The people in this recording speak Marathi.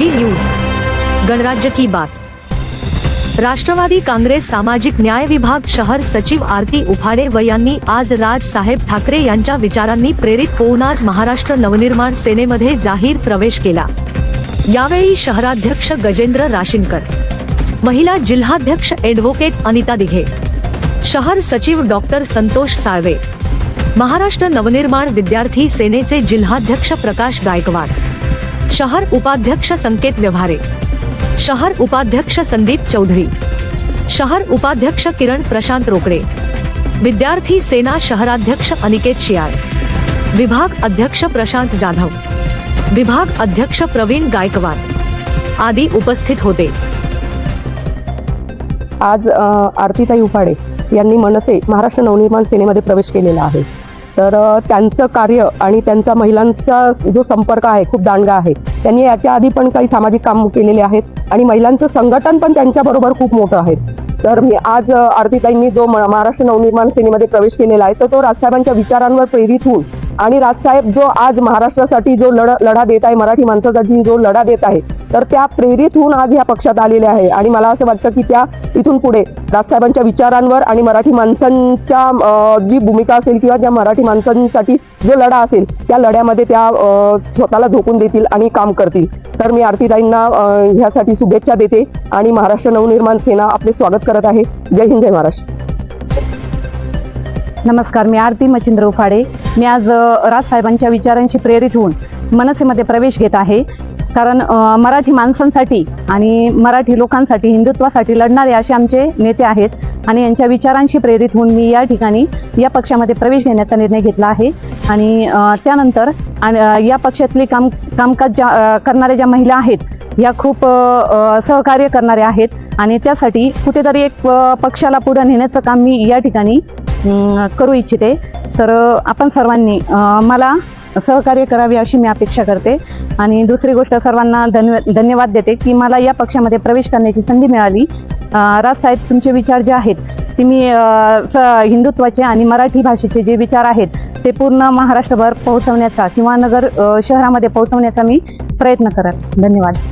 जी न्यूज. गणराज्य की बात. राष्ट्रवादी काँग्रेस सामाजिक न्याय विभाग शहर सचिव आरती उफाडे व यांनी आज राज साहेब ठाकरे यांच्या विचारांनी प्रेरित होऊन आज महाराष्ट्र नवनिर्माण सेनेमध्ये जाहीर प्रवेश केला. यावेळी शहराध्यक्ष गजेंद्र राशिनकर महिला जिल्हाध्यक्ष ॲडव्होकेट अनिता दिघे शहर सचिव डॉक्टर संतोष साळवे महाराष्ट्र नवनिर्माण विद्यार्थी सेनेचे जिल्हाध्यक्ष प्रकाश गायकवाड शहर उपाध्यक्ष संकेत व्यवहारे. शहर उपाध्यक्ष संदीप चौधरी. शहर उपाध्यक्ष किरण प्रशांत रोकडे. विद्यार्थी सेना शहराध्यक्ष अनिकेत शियाळ. विभाग अध्यक्ष प्रशांत जाधव. विभाग अध्यक्ष प्रवीण गायकवाड. आदी उपस्थित होते. आज आरतीताई उपाडे यांनी मनसे महाराष्ट्र नवनिर्माण सेनेमध्ये प्रवेश केलेला आहे. तर त्यांचं कार्य आणि त्यांचा महिलांचा जो संपर्क आहे खूप दांडगा आहे. त्यांनी याच्या आधी पण काही सामाजिक काम केलेले आहेत आणि महिलांचं संघटन पण त्यांच्याबरोबर खूप मोठं आहे. तर मी आज आरतीताईंनी जो म- महाराष्ट्र नवनिर्माण सेनेमध्ये प्रवेश केलेला आहे तर तो राजसाहेबांच्या विचारांवर प्रेरित होऊन आणि राजसाहेब जो आज महाराष्ट्रासाठी जो लढ लढा देत आहे मराठी माणसासाठी जो लढा देत आहे तर त्या प्रेरित होऊन आज या पक्षात आलेल्या आहे. आणि मला असं वाटतं की त्या इथून पुढे राजसाहेबांच्या विचारांवर आणि मराठी माणसांच्या जी भूमिका असेल किंवा ज्या मराठी माणसांसाठी जो लढा असेल त्या लढ्यामध्ये त्या स्वतःला झोकून देतील आणि काम करतील. तर मी आरतीताईंना ह्यासाठी शुभेच्छा देते आणि महाराष्ट्र नवनिर्माण सेना आपले स्वागत करत आहे. जय हिंद जय महाराष्ट्र. नमस्कार मी आरती मचिंद्र उफाडे. मी आज राजसाहेबांच्या विचारांशी प्रेरित होऊन मनसेमध्ये प्रवेश घेत आहे. कारण मराठी माणसांसाठी आणि मराठी लोकांसाठी हिंदुत्वासाठी लढणारे असे आमचे नेते आहेत आणि यांच्या विचारांशी प्रेरित होऊन मी या ठिकाणी या पक्षामध्ये प्रवेश घेण्याचा निर्णय घेतला आहे. आणि त्यानंतर आणि, या पक्षातली काम कामकाज ज्या करणाऱ्या ज्या महिला आहेत या खूप सहकार्य करणाऱ्या आहेत. आणि त्यासाठी कुठेतरी एक पक्षाला पुढं नेण्याचं काम मी या ठिकाणी करू इच्छिते. तर आपण सर्वांनी मला सहकार्य करावे अशी मी अपेक्षा करते. आणि दुसरी गोष्ट सर्वांना धन्य धन्यवाद देते की मला या पक्षामध्ये प्रवेश करण्याची संधी मिळाली. राजसाहेब तुमचे विचार जे आहेत ते मी स हिंदुत्वाचे आणि मराठी भाषेचे जे विचार आहेत ते पूर्ण महाराष्ट्रभर पोहोचवण्याचा किंवा नगर शहरामध्ये पोहोचवण्याचा मी प्रयत्न करत. धन्यवाद.